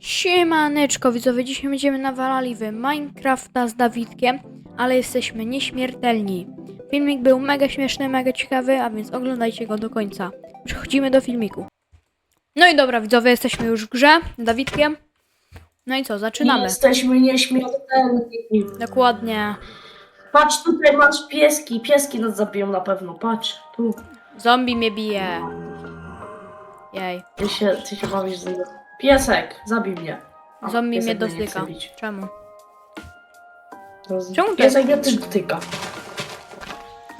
Siemaneczko, widzowie, dzisiaj będziemy nawalali w Minecrafta z Dawidkiem, ale jesteśmy nieśmiertelni. Filmik był mega śmieszny, mega ciekawy, a więc oglądajcie go do końca. Przechodzimy do filmiku. No i dobra, widzowie, jesteśmy już w grze z Dawidkiem. No i co, zaczynamy. Jesteśmy nieśmiertelni. Dokładnie. Patrz, tutaj masz pieski. Pieski nas zabiją na pewno. Patrz, tu. Zombie mnie bije. Jej. Ty się, ty się bawisz z niego. Piesek, zabij mnie. A, Zombie mnie dotyka. bić. Czemu? Roz- Czemu? Piesek mnie też dotyka.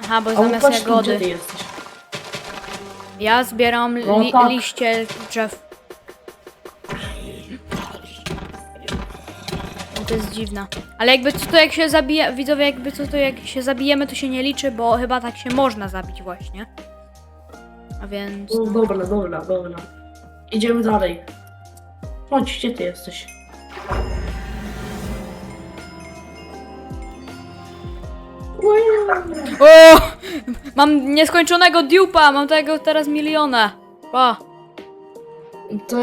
Aha, bo A zamiast tu, gdzie jagody. ty jesteś? Ja zbieram No li tak. liście drzew. No to jest dziwne. Ale jakby co to jak się zabije, widzowie jakby co to jak się zabijemy to się nie liczy, bo chyba tak się można zabić właśnie. A więc... No, dobra, dobra, dobra. Idziemy dalej. Chodź, gdzie ty jesteś? O! Mam nieskończonego dupa, mam tego teraz miliona. Pa. To,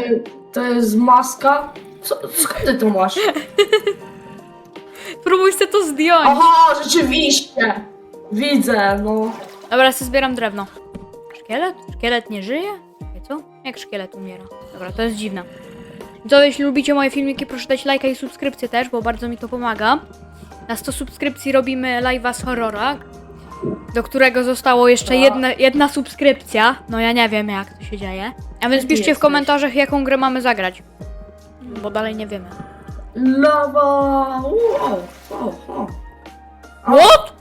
to jest maska? Co, skąd ty to masz? Spróbuj sobie to zdjąć. Aha, rzeczywiście! Widzę, no. Dobra, sobie zbieram drewno. Szkielet? Szkielet nie żyje? Co? Jak szkielet umiera? Dobra, to jest dziwne. To jeśli lubicie moje filmiki, proszę dać lajka i subskrypcję też, bo bardzo mi to pomaga. Na 100 subskrypcji robimy live'a z horrora, do którego zostało jeszcze Tak. jedna, jedna subskrypcja. No ja nie wiem jak to się dzieje. A więc piszcie w komentarzach, jaką grę mamy zagrać. Bo dalej nie wiemy. Lawa! O, o, o. What?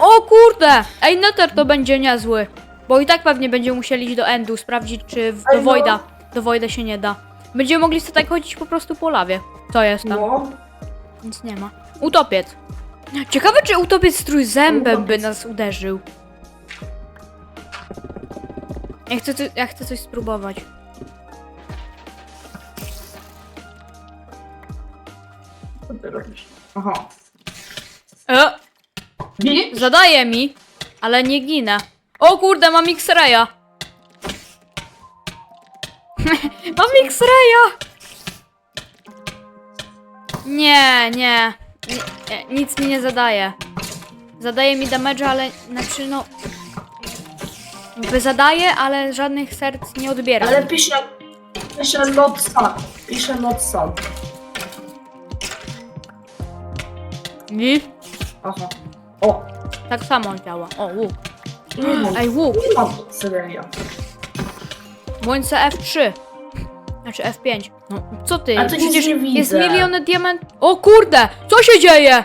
O, kurde! Ej, Nether to będzie niezły. Bo i tak pewnie będziemy musieli iść do Endu, sprawdzić czy w, do Ej, no. Voida. Do Voida się nie da. Będziemy mogli sobie tak chodzić po prostu po lawie. Co jest tam? No, Nic nie ma. Utopiec. Ciekawe czy utopiec z trójzębem by Utopiec. nas uderzył. Ja chcę, ja chcę coś spróbować. co ty robisz? Aha. E, Widzisz? zadaje mi, ale nie ginę. O kurde, mam X-raya. mam X-raya. Nie, nie, nie. Nic mi nie zadaje. Zadaje mi damage, ale znaczy no... Jakby zadaje, ale żadnych serc nie odbiera. Ale pisze, pisze not sun. Pisze not. I Aha. O, tak samo działa. O, łuk. nie mam. Ej, łuk. Nie mam seria. Bądź F3. Znaczy F5. No, co ty? A to nic Przecież nie jest miliony diament. O kurde! Co się dzieje?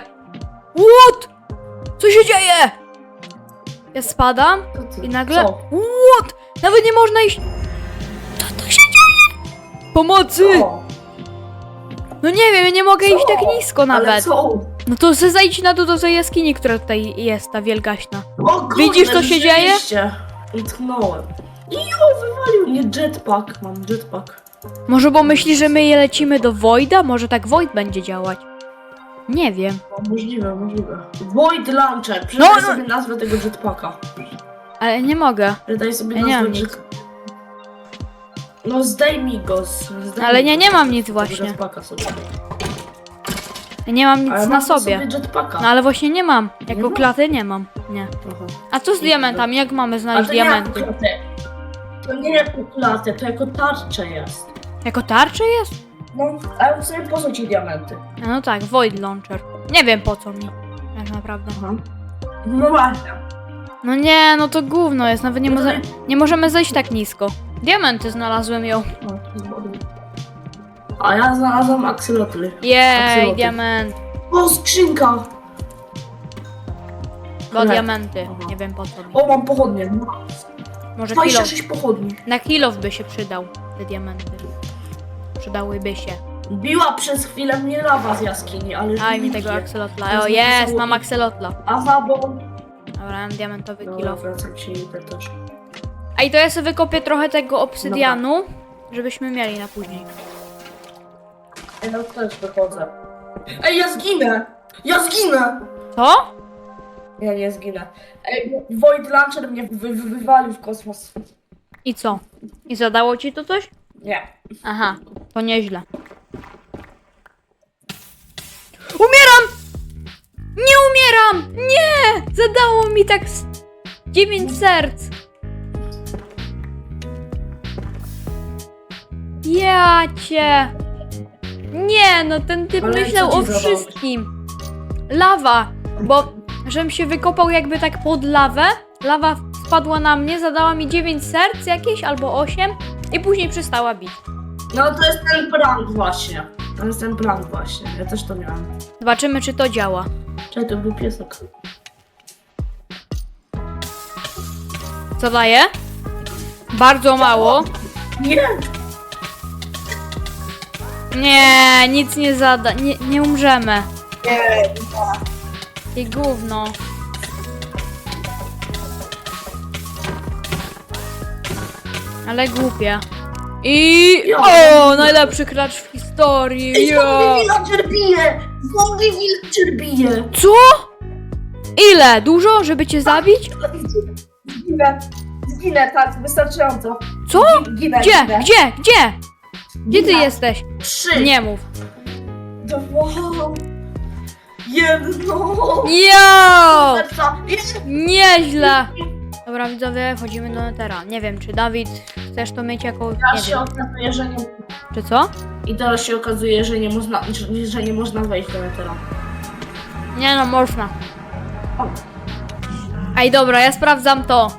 What? Co się dzieje? Ja spadam i nagle. Co? What? Nawet nie można iść. Co to się dzieje? Pomocy! Co? No nie wiem, ja nie mogę Co? iść tak nisko Ale nawet. co? No to se zejdź na dół do tej jaskini, która tutaj jest, ta wielgaśna. O, kurde, Widzisz, co się dzieje? rzeczywiście. Utknąłem. I jo, wywalił mnie jetpack. Mam jetpack. Może bo myśli, że my je lecimy do Voida? Może tak Void będzie działać? Nie wiem. No, możliwe, możliwe. Void Launcher. Przeczytaj No, no. sobie nazwę tego jetpacka. Ale nie mogę. Przeczytaj sobie Ja nie nazwę mam nic. No zdejmij go. z- Zdejmij Ale nie, go nie mam nic tego właśnie. Jetpacka sobie. Ja nie mam nic Ale na masz sobie. jetpacka. No ale właśnie nie mam. Jako ma? klaty nie mam. Nie. Aha. A co z Nie, diamentami? Jak mamy A znaleźć to nie jako diamenty? klatę. To nie jako klatę, to jako tarczę jest. Jako tarcze jest? No, ale sobie po co ci diamenty? A No tak, Void Launcher. Nie wiem po co mi. Tak naprawdę. Aha. No właśnie. No nie, no to gówno jest. Nawet nie, No może, nie możemy zejść tak nisko. Diamenty znalazłem ją. No, to jest ładne. A ja znalazłam akselotly. Jej, diament. O, skrzynka! Bo Chleb. diamenty. Aha. Nie wiem po co mi. O, mam pochodnie. Może kilo. 26 pochodni. Na kilof by się przydał te diamenty. Przydałyby się. Biła przez chwilę mnie lawa z jaskini, ale już Daj nie mi tego bije. akselotla. O jest mam akselotla. Aha, bo... Dobra, mam diamentowy Dobra, się i te też. A i to ja sobie wykopię trochę tego obsydianu, żebyśmy mieli na później. Ja też wychodzę. Ej, ja zginę! Ja zginę! Co? Ja nie zginę. Ej, Void Launcher mnie wy wy wywalił w kosmos. I co? I zadało ci to coś? Nie. Aha, to nieźle. Umieram! Nie umieram! Nie! Zadało mi tak z 9 serc. Ja cię. Nie, no ten typ Ale myślał ci o wszystkim. Lawa, bo żebym się wykopał jakby tak pod lawę. Lawa spadła na mnie, zadała mi 9 serc jakieś albo 8 i później przestała bić. No to jest ten prank właśnie. To jest ten prank właśnie. Ja też to miałam. Zobaczymy, czy to działa. Czekaj, to był piesek. Co daje? Bardzo mało. Nie! Nie, nic nie zada. Nie, nie umrzemy. Nie! I gówno. Ale głupie. I... O, najlepszy klacz w historii. Ej, Ja. zombie villager bije! Zombie villager bije! Co? Ile? Dużo, żeby cię zabić? Zginę. Zginę, tak, wystarczająco. Co? Ginę, Gdzie? ginę. Gdzie? Gdzie? Gdzie ty Ginę. jesteś? Trzy. Nie mów. Dwa. Jedno. Yo! Nieźle. Dobra, widzowie, wchodzimy do Netera. Nie wiem, czy Dawid chcesz to mieć jako... Nie Teraz się wiem. okazuje, że nie... Czy co? I teraz się okazuje, że nie można, że, że nie można wejść do Netera. Nie no, można. Ej, dobra, ja sprawdzam to.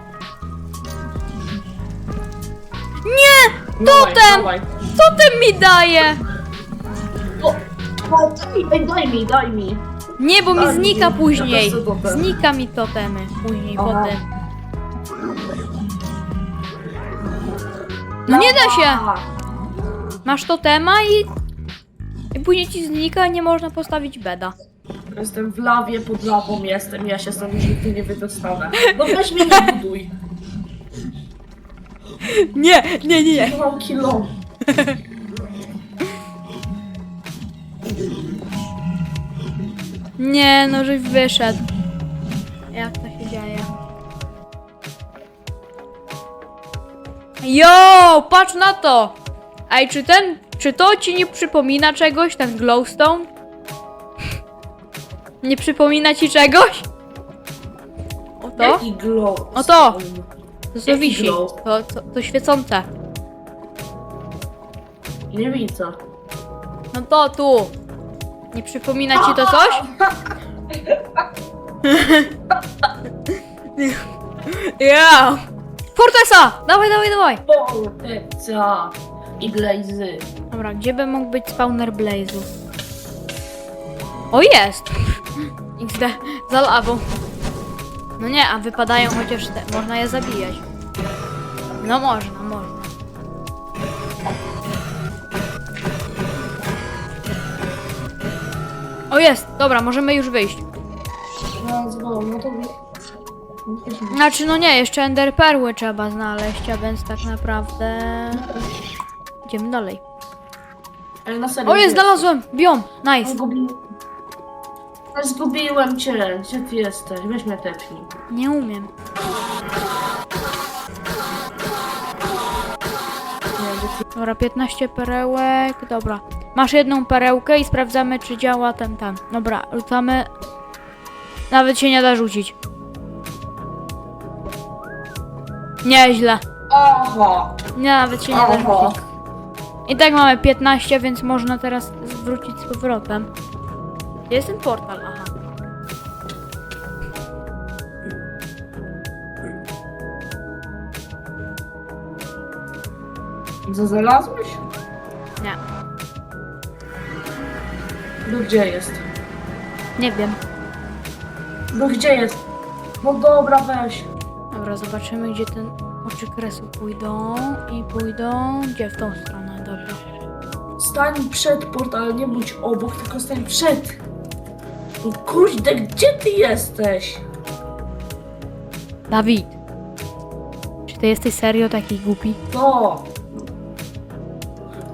Nie! Dawaj, Totem! dawaj. Co ty mi daje? O, o, daj, mi, daj mi, daj mi. Nie, bo mi mi. znika później. Znika mi totemy później, Aha. potem. No nie da się! Masz totema i... I później ci znika, nie można postawić beda. Jestem w lawie, pod lawą jestem, ja się stąd już nigdy nie wydostanę. No weź mnie nie buduj. Nie, nie, nie, nie. Mam kilo. Nie, no żeś wyszedł. Jak to się dzieje? Jo, patrz na to! Ej, czy ten, czy to ci nie przypomina czegoś, ten glowstone? Nie przypomina ci czegoś? O to? Jaki glow? O to! To co Jaki wisi? glow? To, to, to świecące. Nie widzę. No to tu. Nie przypomina ci to coś? Ja! Fortesa! Dawaj, dawaj, dawaj! Forteca i blazy. Dobra, gdzie by mógł być spawner Blaze'u? O, jest! XD, za lawą. No nie, a wypadają chociaż te. Można je zabijać. No można, można. Jest! Dobra, możemy już wyjść. No, no to... Znaczy, no nie, jeszcze Ender Perły trzeba znaleźć, a więc tak naprawdę... Idziemy dalej. Ale na serio. O, jest, znalazłem! Biom! Nice! Zgubiłem. Zgubiłem cię. Gdzie ty jesteś? Weź mnie tepnij. Nie umiem. Dobra, 15 perełek, dobra. Masz jedną perełkę i sprawdzamy, czy działa ten, ten. Dobra, rzucamy. Nawet się nie da rzucić. Nieźle. Aha! Nie, nawet się nie da rzucić. I tak mamy 15, więc można teraz zwrócić z powrotem. Gdzie jest ten portal? Aha. Co znalazłeś? No gdzie jest? nie wiem. No gdzie jest? No dobra, weź. Dobra, zobaczymy, gdzie ten oczy kresu pójdą. I pójdą. Gdzie? W tą stronę, dobra. Stań przed portalem, nie bądź obok, tylko stań przed. No kurde, gdzie ty jesteś? Dawid! Czy ty jesteś serio taki głupi? To.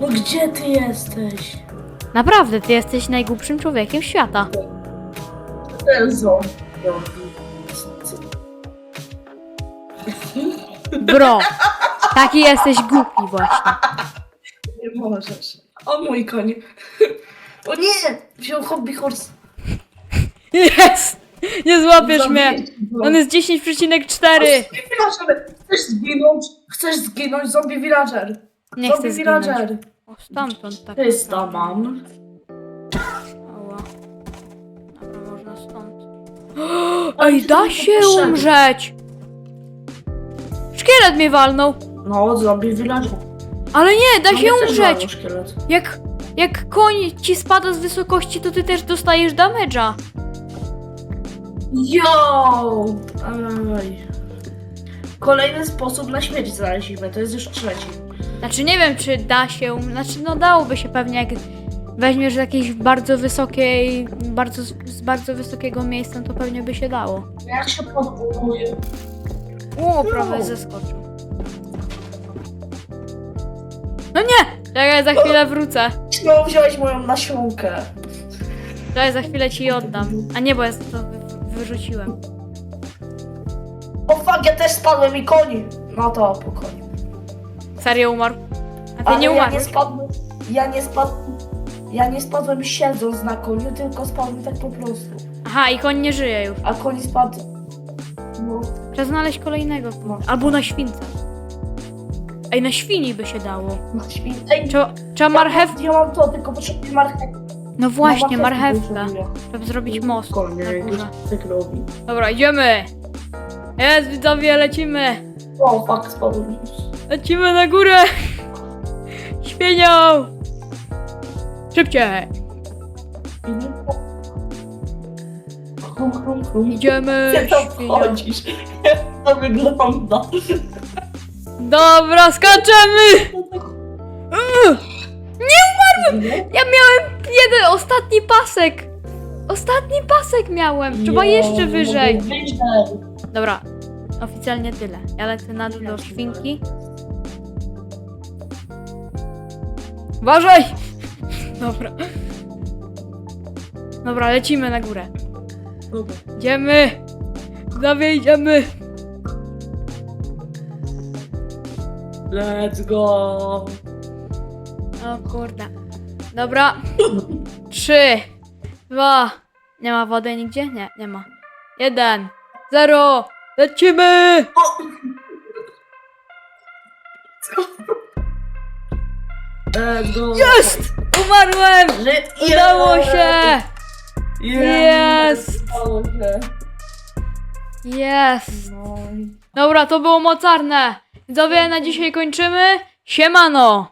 No gdzie ty jesteś? Naprawdę, ty jesteś najgłupszym człowiekiem świata. Ten zombie. Bro! Taki jesteś głupi właśnie. Nie możesz. O mój koń. O nie! Wziął hobby horse. Jest! Nie złapiesz mnie! On jest 10,4! Zombie villager! Chcesz zginąć? Chcesz zginąć, zombie villager! Nie chcę zombie zginąć. villager! O, stamtąd tak. Tysta mam. Ała. Dobra, można stąd. Ej, da się umrzeć! Szkielet mnie walnął! No, zombie villager. Ale nie, da No, się umrzeć! szkielet. Jak, jak koń ci spada z wysokości, to ty też dostajesz damage'a. Yo! Ej. Kolejny sposób na śmierć znaleźliśmy, to jest już trzeci. Znaczy nie wiem, czy da się, um- znaczy no dałoby się pewnie, jak weźmiesz z jakiejś bardzo wysokiej, bardzo, z bardzo wysokiego miejsca, to pewnie by się dało. Jak się podbuduje? O, prawie zeskoczył. No nie! Czekaj, za chwilę wrócę. No, wziąłeś moją nasionkę. Czekaj, za chwilę ci oddam. A nie, bo ja to wy, wyrzuciłem. O fuck, ja też spadłem i koni. No to po koniu. Serio umarł? A ty Ale nie ja nie spadłem. Ja nie spadłem. Ja nie spadłem siedząc na koniu, tylko spadłem tak po prostu. Aha, i koń nie żyje już. A koń spadł. No, Trzeba znaleźć kolejnego. No. Albo na śwince. Ej, na świni by się dało. na świn. Ej, Trzeba, trzeba marchew... Ja mam to, tylko potrzebuję marchewki. No właśnie, No, marchewka. potrzebuję. Trzeba zrobić most Konie, na już górze. tak robi. Dobra, idziemy! Jest, widzowie, lecimy! O, fuck, spadłem już. Lecimy na górę! Świnią! Szybciej! Chrum, chrum, chrum. Idziemy! Jak tam świnią. wchodzisz? Jak to wygląda? Dobra, skaczemy! Ugh! Ja miałem jeden, ostatni pasek! Ostatni pasek miałem! Trzeba jeszcze wyżej! wyżej. Dobra, oficjalnie tyle. Ja lecę na dół do świnki. Uważaj! Dobra. Dobra, lecimy na górę. Dobra. Idziemy! Znowu idziemy! Let's go! O kurde. Dobra. Trzy, dwa. Nie ma wody nigdzie? Nie, nie ma. Jeden, zero. Lecimy! Go! Jest! Umarłem! Że- Udało się! Jest! Udało się. Jest! No. Dobra, to było mocarne. Widzowie, na dzisiaj kończymy. Siemano!